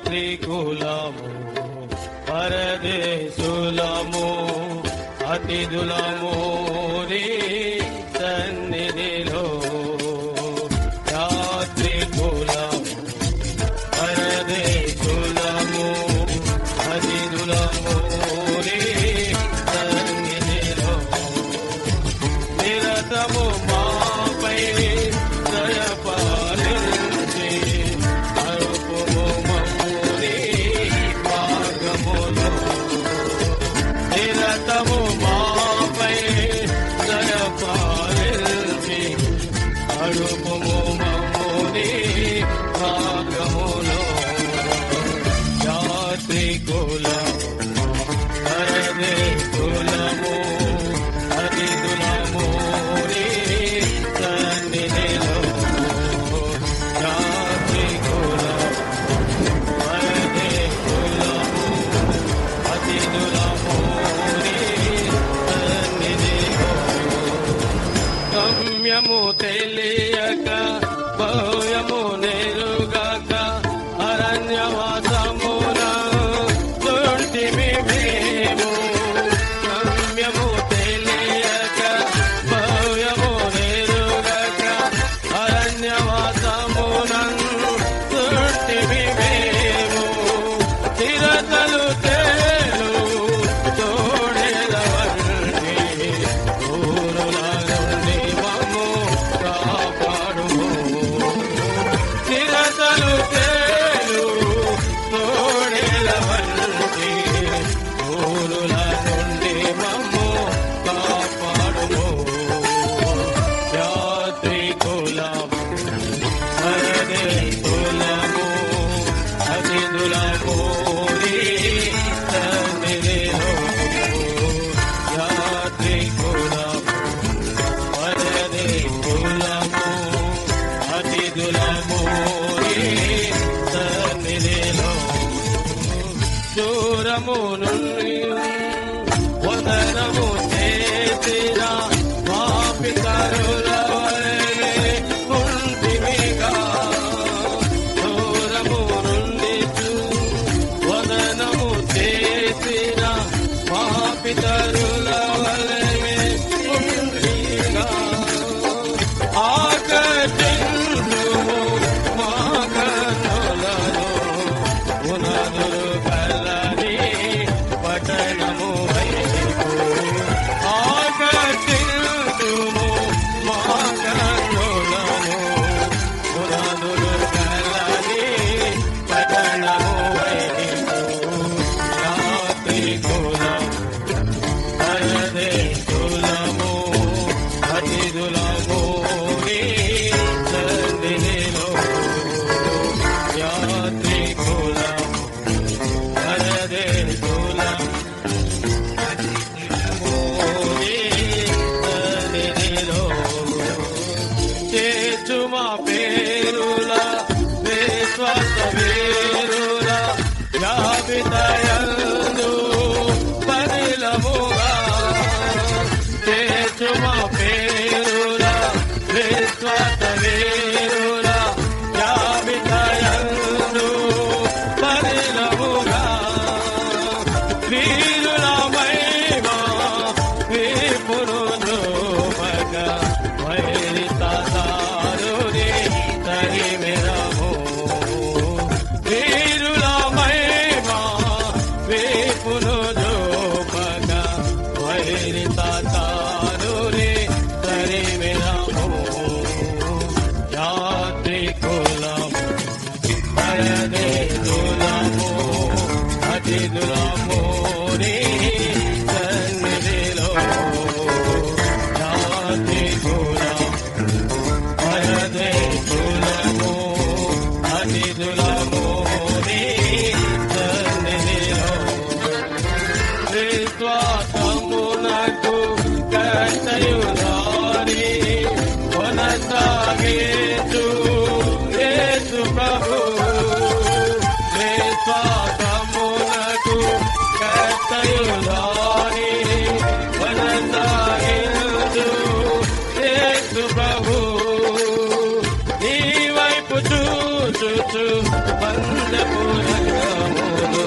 యాత్రికులము పరదేశులము అతిథులము నీ సన్నిధిలో. యాత్రికులము పరదేశులము అతిథులము moto. करुणवले your mouth. సాగే ప్రభు స్వాతమునకు కర్తయులాని వనసాగేదు యేసు ప్రభు నీ వైపు చూచుచు బంధపు రంగములు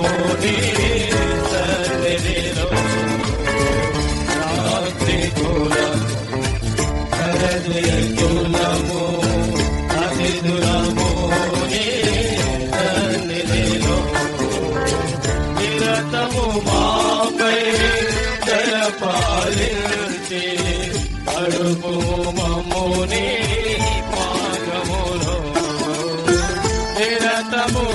అడుపు మమ్ముని పాగములో నిరతము